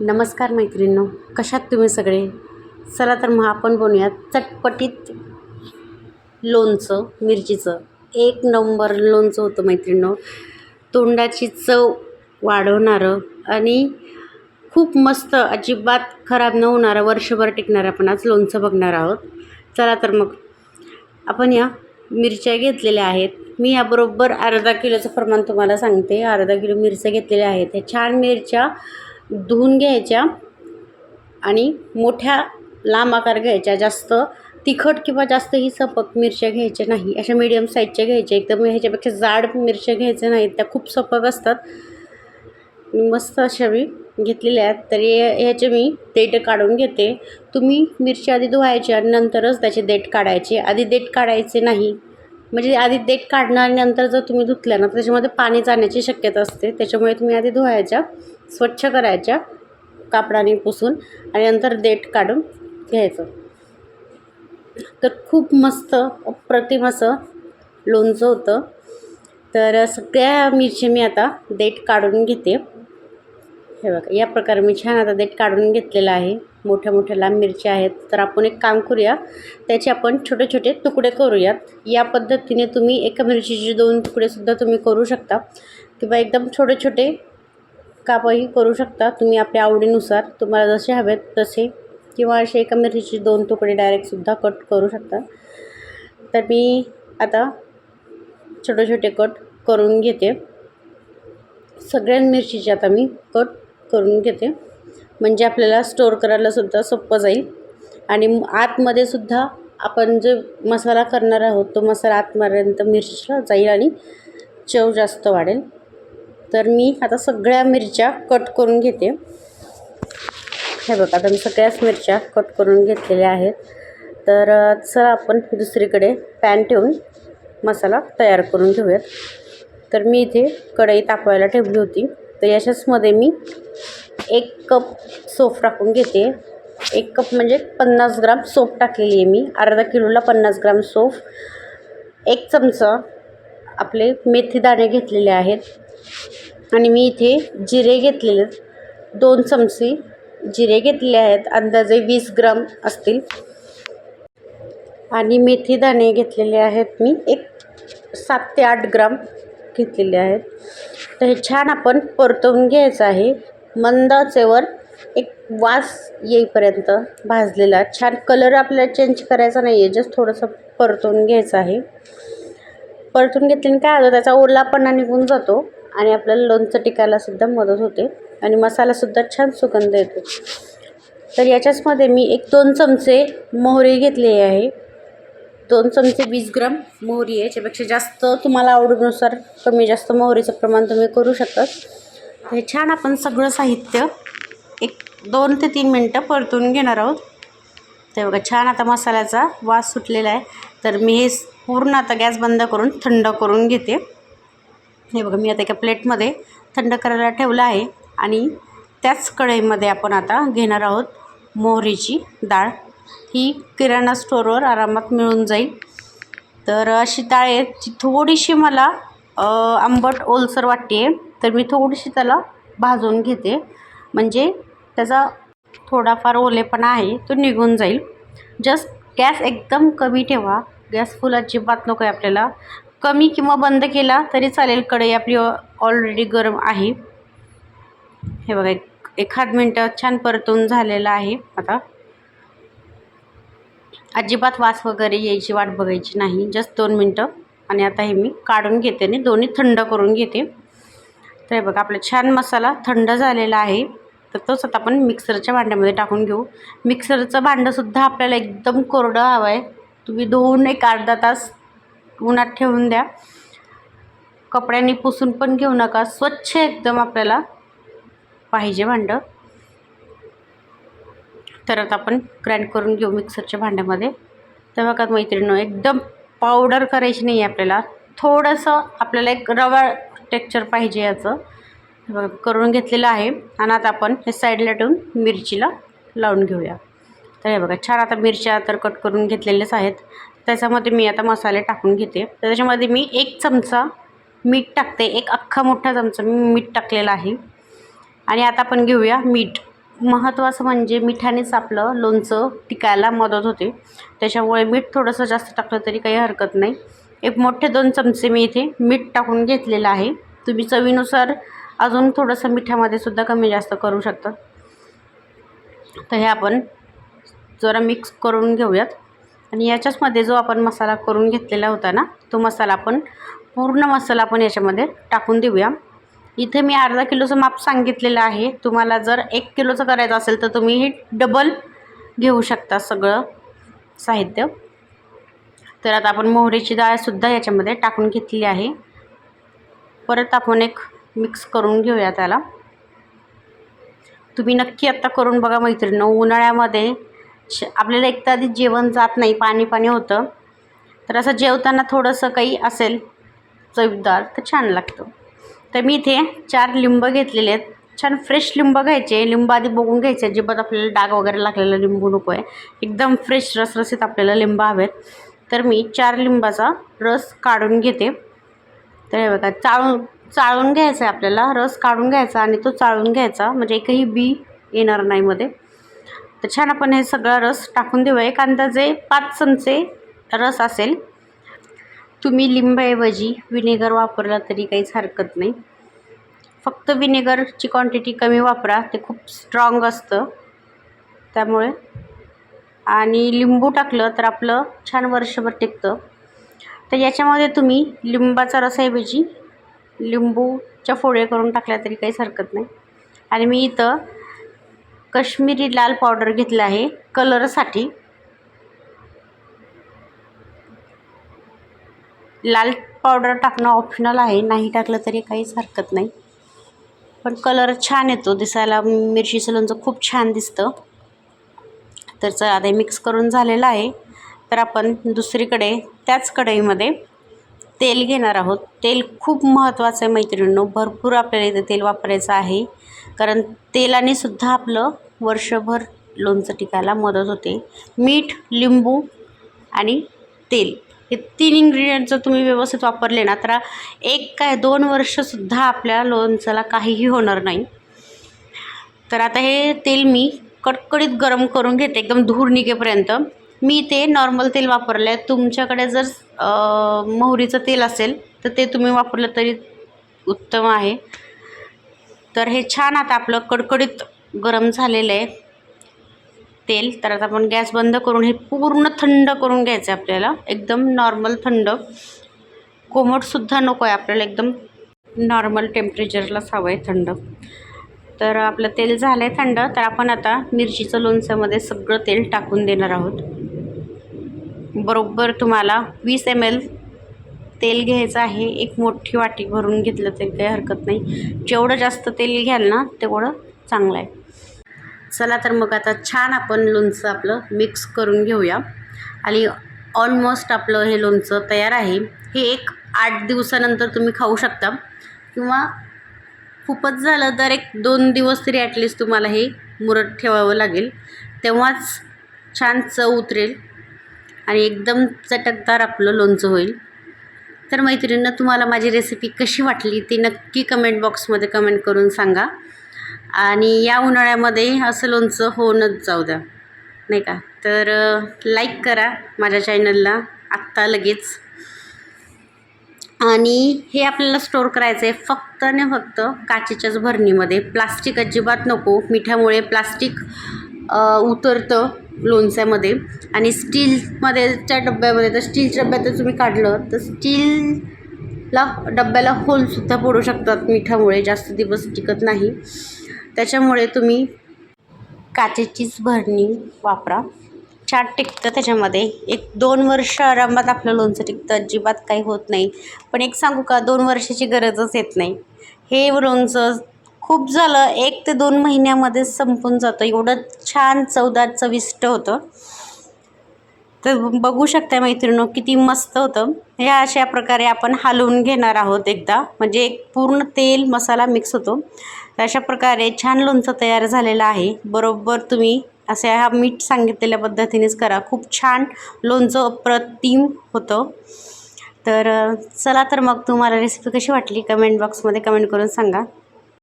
नमस्कार मैत्रिणींनो कशात तुम्ही सगळे? चला तर मग आपण बनवूयात चटपटीत लोणचं मिरचीचं. एक नंबर लोणचं होतं मैत्रिणींनो. तोंडाची चव वाढवणारं आणि खूप मस्त अजिबात खराब न होणारं वर्षभर टिकणारं आपण आज लोणचं बघणार आहोत. चला तर मग आपण या मिरच्या घेतलेल्या आहेत. मी याबरोबर अर्धा किलोचं प्रमाण तुम्हाला सांगते. अर्धा किलो मिरच्या घेतलेल्या आहेत. ह्या छान मिरच्या धुवून घ्यायच्या आणि मोठ्या लांब आकार घ्यायच्या. जास्त तिखट किंवा जास्त ही सपक मिरच्या घ्यायच्या नाही. अशा मीडियम साईजच्या घ्यायच्या. एकदम ह्याच्यापेक्षा जाड मिरच्या घ्यायच्या नाहीत. त्या खूप सपक असतात. मस्त अशा मी घेतलेल्या आहेत. तर ह्याचे मी देठ काढून घेते. तुम्ही मिरची आधी धुवायची आणि नंतरच त्याचे देठ काढायचे. आधी देठ काढायचे नाही. म्हणजे आधी देठ काढणं आणि नंतर जर तुम्ही धुतल्या ना तर त्याच्यामध्ये पाणी जाण्याची शक्यता असते. त्याच्यामुळे तुम्ही आधी धुवायच्या स्वच्छ करायच्या कापडाने पुसून आणि नंतर देठ काढून घ्यायचं. तर खूप मस्त अप्रतिम असं लोणचं होतं. तर सगळ्या मिरची मी आता देठ काढून घेते. हे बघा या प्रकारे मी छान आता देठ काढून घेतलेलं आहे. मोठ्या मोठ्या लांब मिरच्या आहेत. तर आपण एक काम करूया त्याचे आपण छोटे छोटे तुकडे करूयात. या पद्धतीने तुम्ही एका मिरचीचे दोन तुकडेसुद्धा तुम्ही करू शकता. किंवा एकदम छोटे छोटे कापही करू शकता. तुम्ही आपल्या आवडीनुसार तुम्हाला जसे हवेत तसे किंवा असे एका मिरचीचे दोन तुकडे डायरेक्टसुद्धा कट करू शकता. तर मी आता छोटे छोटे कट करून घेते. सगळ्या मिरचीचे आता मी कट करून घेते. म्हणजे आपल्याला स्टोअर करायलासुद्धा सोपं जाईल. आणि आतमध्ये सुद्धा आपण जे मसाला करणार आहोत तो मसाला आतपर्यंत मिरचीला जाईल आणि चव जास्त वाढेल. तर मी आता सगळ्या मिरच्या कट करून घेते. हे बघा आता मी सगळ्याच मिरच्या कट करून घेतलेल्या आहेत. तर चला आपण दुसरीकडे पॅन ठेवून मसाला तयार करून घेऊयात. तर मी इथे कढई तापवायला ठेवली होती. तर याच्याचमध्ये मी एक कप सोफ टाकून घेते. एक कप म्हणजे पन्नास ग्राम सोफ टाकलेली आहे मी. अर्धा किलोला पन्नास ग्राम सोफ. एक चमचा आपले मेथी दाणे घेतलेले आहेत. आणि मी इथे जिरे घेतलेले आहेत. दोन चमचे जिरे घेतलेले आहेत. अंदाजे वीस ग्राम असतील. आणि मेथी दाणे घेतलेले आहेत मी. एक सात ते आठ ग्राम घेतलेले आहेत. तर हे छान आपण परतवून घ्यायचं आहे. मंद आचेवर एक वास येईपर्यंत भाजलेला. छान कलर आपल्याला चेंज करायचा नाही आहे जस्ट थोडंसं परतवून घ्यायचं आहे. परतून घेतल्याने काय होतं त्याचा ओलापणा निघून जातो आणि आपल्याला लोणचं टिकायलासुद्धा मदत होते आणि मसालासुद्धा छान सुगंध येतो. तर याच्याचमध्ये मी एक दोन चमचे मोहरी घेतली आहे. दोन चमचे वीस ग्राम मोहरी आहे याच्यापेक्षा जास्त तुम्हाला आवडीनुसार कमी जास्त मोहरीचं प्रमाण तुम्ही करू शकतात हे छान आपण सगळं साहित्य एक दोन ते तीन मिनटं परतून घेणार आहोत. ते बघा छान आता मसाल्याचा वास सुटलेला आहे. तर मी हे पूर्ण आता गॅस बंद करून थंड करून घेते. हे बघा मी आता एका प्लेटमध्ये थंड करायला ठेवलं आहे आणि त्याच कढईमध्ये आपण आता घेणार आहोत मोहरीची डाळ. ही किराणा स्टोअरवर आरामात मिळून जाईल. तर अशी डाळ आहे जी थोडीशी मला आंबट ओलसर वाटते तर मी थोडीशी त्याला भाजून घेते. म्हणजे त्याचा थोडाफार ओलेपणा आहे तो निघून जाईल. जस्ट गॅस एकदम कमी ठेवा. गॅस फुल अजिबात नको आहे आपल्याला. कमी किंवा बंद केला तरी चालेल कढई आपली ऑलरेडी गरम आहे. हे बघा एक एखाद मिनटं छान परतून झालेलं आहे आता. अजिबात वास वगैरे यायची वाट बघायची नाही. जस्ट दोन मिनटं. आणि आता हे मी काढून घेते आणि दोन्ही थंड करून घेते. तर हे बघा आपला छान मसाला थंड झालेला आहे. तर तोच आता आपण मिक्सरच्या भांड्यामध्ये टाकून घेऊ. मिक्सरचं भांडंसुद्धा आपल्याला एकदम कोरडं हवं आहे. तुम्ही धुवून एक अर्धा तास उन्हात ठेवून द्या. कपड्यांनी पुसून पण घेऊ नका. स्वच्छ एकदम आपल्याला पाहिजे भांडं. तर आता आपण ग्राइंड करून घेऊ मिक्सरच्या भांड्यामध्ये. तेव्हा का मैत्रिणीनं एकदम पावडर करायची नाही आहे आपल्याला. थोडंसं आपल्याला एक रवा टेक्चर पाहिजे याचं. करून घेतलेलं आहे. आणि आता आपण हे साईडला ठेवून मिरचीला लावून घेऊया. तर हे बघा छान आता मिरच्या तर कट करून घेतलेल्याच आहेत. त्याच्यामध्ये मी आता मसाले टाकून घेते. तर त्याच्यामध्ये मी एक चमचा मीठ टाकते. एक अख्खा मोठा चमचा मी मीठ टाकलेला आहे. आणि आता आपण घेऊया मीठ. महत्त्वाचं म्हणजे मिठानेच आपलं लोणचं टिकायला मदत होते. त्याच्यामुळे मीठ थोडंसं जास्त टाकलं तरी काही हरकत नाही. एक मोठे दोन चमचे मी इथे मीठ टाकून घेतलेलं आहे. तुम्ही चवीनुसार अजून थोडंसं मिठामध्ये सुद्धा कमी जास्त करू शकता. तर हे आपण जरा मिक्स करून घेऊयात. आणि याच्याचमध्ये जो आपण मसाला करून घेतलेला होता ना तो मसाला आपण पूर्ण मसाला आपण याच्यामध्ये टाकून देऊया. इथे मी अर्धा किलोचं माप सांगितलेलं आहे. तुम्हाला जर एक किलोचं करायचं असेल तर तुम्ही हे डबल घेऊ शकता सगळं साहित्य. तर आता आपण मोहरीची डाळसुद्धा याच्यामध्ये टाकून घेतली आहे. परत आपण एक मिक्स करून घेऊया त्याला. तुम्ही नक्की आत्ता करून बघा मैत्रिणी उन्हाळ्यामध्ये श आपल्याला एक तर आधी जेवण जात नाही पाणी पाणी होतं. तर असं जेवताना थोडंसं काही असेल चवदार तर छान लागतं. तर मी इथे चार लिंब घेतलेले आहेत. छान फ्रेश लिंब घ्यायचे. लिंब आधी बघून घ्यायचे. अजिबात आपल्याला डाग वगैरे लागलेला लिंबू नको आहे एकदम फ्रेश रसरसीत आपल्याला लिंब हवेत. तर मी चार लिंबाचा रस काढून घेते. तर हे बघा चाळून चाळून घ्यायचा आहे आपल्याला. रस काढून घ्यायचा आणि तो चाळून घ्यायचा. म्हणजे एकही बी येणार नाही मध्ये. तर छान आपण हे सगळा रस टाकून देऊया. एक अंदाजे पाच चमचे रस असेल. तुम्ही लिंबाऐवजी विनेगर वापरला तरी काहीच हरकत नाही. फक्त विनेगरची क्वांटिटी कमी वापरा ते खूप स्ट्रॉंग असतं. त्यामुळे. आणि लिंबू टाकलं तर आपलं छान वर्षभर टिकतं. तर याच्यामध्ये तुम्ही लिंबाचा रसाऐवजी लिंबूच्या फोड्या करून टाकल्या तरी काहीच हरकत नाही. आणि मी इथं कश्मीरी लाल पावडर घेतला आहे कलरसाठी लाल पावडर टाकणं ऑप्शनल आहे. नाही टाकलं तरी काहीच हरकत नाही. पण कलर छान येतो दिसायला. मिरचीचं लोणचं खूप छान दिसतं. तर चला आता मिक्स करून झालेलं आहे. तर आपण दुसरीकडे त्याच कढईमध्ये तेल घेणार आहोत. तेल खूप महत्त्वाचं आहे मैत्रिणींनो. भरपूर आपल्याला इथे तेल वापरायचं आहे. कारण तेलाने सुद्धा आपलं वर्षभर लोणचं टिकायला मदत होते. मीठ लिंबू आणि तेल. हे तीन इन्ग्रेडियंट जर तुम्ही व्यवस्थित वापरले ना तर एक काय दोन वर्षसुद्धा आपल्या लोणचाला काहीही होणार नाही. तर आता हे तेल मी कडकडीत गरम करून घेते एकदम धूर निघेपर्यंत. मी ते नॉर्मल तेल वापरलं आहे तुमच्याकडे जर मोहरीचं तेल असेल तर ते तुम्ही वापरलं तरी उत्तम आहे. तर हे छान आता आपलं कडकडीत गरम झालेलं आहे. तेल तर आता आपण गॅस बंद करून हे पूर्ण थंड करून घ्यायचं आहे आपल्याला. एकदम नॉर्मल थंड. कोमटसुद्धा नको आहे आपल्याला एकदम नॉर्मल टेम्परेचरलाच हवं आहे थंड. तर आपलं तेल झालं आहे थंड तर आपण आता मिरचीचं लोणच्यामध्ये सगळं तेल टाकून देणार आहोत. बरोबर तुम्हाला वीस एम एल तेल घ्यायचं आहे. एक मोठी वाटी भरून घेतलं तरी काही हरकत नाही. जेवढं जास्त तेल घ्याल ना तेवढं चांगलं आहे. चला तर मग आता छान आपण लोणचं आपलं मिक्स करून घेऊया. आणि ऑलमोस्ट आपलं हे लोणचं तयार आहे. हे एक आठ दिवसानंतर तुम्ही खाऊ शकता. किंवा खूपच झालं तर एक दोन दिवस तरी ॲटलिस्ट तुम्हाला हे मुरत ठेवावं लागेल. तेव्हाच छान चव उतरेल आणि एकदम चटकदार आपलं लोणचं होईल. तर मैत्रिणींना तुम्हाला माझी रेसिपी कशी वाटली ती नक्की कमेंट बॉक्समध्ये कमेंट करून सांगा. आणि या उन्हाळ्यामध्ये असं लोणचं होऊनच जाऊ द्या. नाही का? तर लाईक करा माझ्या चॅनलला आत्ता लगेच. आणि हे आपल्याला स्टोअर करायचं आहे फक्त आणि फक्त काचेच्याच भरणीमध्ये. प्लास्टिक अजिबात नको. मिठामुळे प्लास्टिक उतरतं लोणच्यामध्ये. आणि स्टीलमध्येच्या डब्यामध्ये तर स्टीलच्या डब्यात जर तुम्ही काढलं तर स्टील ला डब्याला होलसुद्धा पडू शकतात. मिठामुळे जास्त दिवस टिकत नाही. त्याच्यामुळे तुम्ही काचेचीच भरणी वापरा. छान टिकतं त्याच्यामध्ये. एक दोन वर्ष आरामात आपलं लोणचं टिकतं. अजिबात काही होत नाही. पण एक सांगू का दोन वर्षाची गरजच येत नाही. हे लोणचं खूप झालं एक ते दोन महिन्यामध्येच संपून जातं. एवढं छान चवदार चविष्ट होतं. तर बघू शकता मैत्रिणो किती मस्त होतं. ह्या अशा प्रकारे आपण हलवून घेणार आहोत एकदा. म्हणजे एक पूर्ण तेल मसाला मिक्स होतो. तर अशा प्रकारे छान लोणचं तयार झालेलं आहे. बरोबर तुम्ही असे हा मीठ सांगितलेल्या पद्धतीनेच करा. खूप छान लोणचं अप्रतिम होतं. तर चला तर मग तुम्हाला रेसिपी कशी वाटली? कमेंट बॉक्समध्ये कमेंट करून सांगा.